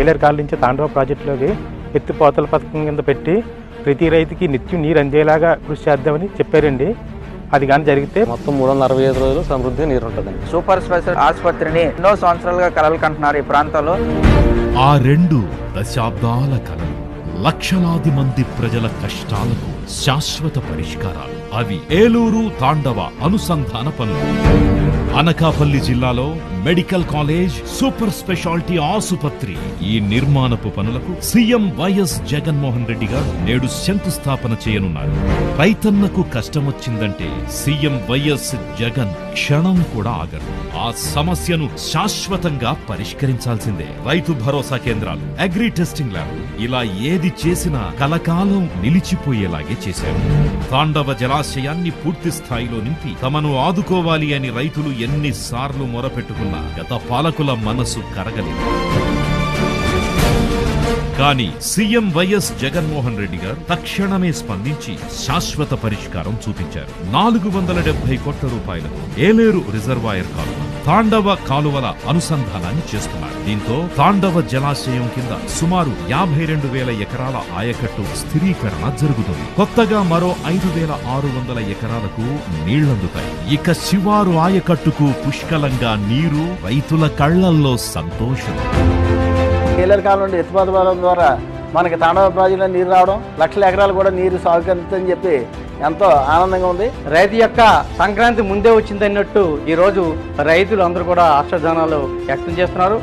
ఏలేరు కాల నుంచి తాండవ ప్రాజెక్టులోకి ఎత్తిపోతల పథకం కింద పెట్టి ప్రతి రైతుకి నిత్యం నీరు అందేలాగా కృషి చేద్దామని చెప్పారండి. అది కానీ జరిగితే మొత్తం మూడు వందల అరవై ఐదు రోజులు సమృద్ధిగా నీరు ఉంటుందండి. సూపర్ స్పెషల్ ఆసుపత్రిని ఎన్నో సంవత్సరాలుగా కలలు కంటున్నారు ఈ ప్రాంతంలో. ఆ రెండు దశాబ్దాల కలలు లక్షలాది మంది ప్రజల కష్టాలకు శాశ్వత పరిష్కారాలు. అవి ఏలూరు తాండవ అనుసంధాన పనులు. అనకాపల్లి జిల్లాలో మెడికల్ కాలేజ్ సూపర్ స్పెషాలిటీ ఆసుపత్రి. ఈ నిర్మాణపు పనులకు సీఎం వైఎస్ జగన్మోహన్ రెడ్డి గారు నేడు శంకుస్థాపన చేయనున్నారు. రైతన్నకు కష్టమొచ్చిందంటే సీఎం వైఎస్ జగన్ క్షణం కూడా ఆగరు. ఆ సమస్యను శాశ్వతంగా పరిష్కరించాల్సిందే. రైతు భరోసా కేంద్రాలు అగ్రి టెస్టింగ్ ల్యాబ్ ఇలా ఏది చేసినా కలకాలం నిలిచిపోయేలాగే చేశారు. తాండవ జలాశయాన్ని పూర్తి స్థాయిలో నింపి తమను ఆదుకోవాలి అని రైతులు ఎన్నిసార్లు వలన గత పాలకుల మనసు కరగలేదు. కానీ సీఎం వైఎస్ జగన్మోహన్ రెడ్డి గారు తక్షణమే స్పందించి శాశ్వత పరిష్కారం చూపించారు. నాలుగు వందల డెబ్బై కోట్ల రూపాయలకు ఏలేరు రిజర్వాయర్ కాలువ తాండవ కాలువల అనుసంధానాన్ని చేస్తున్నారు. దీంతో తాండవ జలాశయం కింద సుమారు యాభై రెండు వేల ఎకరాల ఆయకట్టు స్థిరీకరణ జరుగుతుంది. కొత్తగా మరో ఐదు వేల ఆరు వందల ఎకరాలకు నీళ్ళందుతాయి. ఇక శివారు ఆయకట్టుకు పుష్కలంగా నీరు రైతుల కళ్ళల్లో సంతోషం. ఏలేరు కాలం నుండి ఎత్తిపోత ద్వారా మనకి తాండవ ప్రాజెక్టులో నీరు రావడం లక్షల ఎకరాలు కూడా నీరు సాగుతుందని చెప్పి ఎంతో ఆనందంగా ఉంది. రైతు యొక్క సంక్రాంతి ముందే వచ్చిందన్నట్టు ఈ రోజు రైతులు అందరూ కూడా ఆశ్రదానాలు వ్యక్తం చేస్తున్నారు.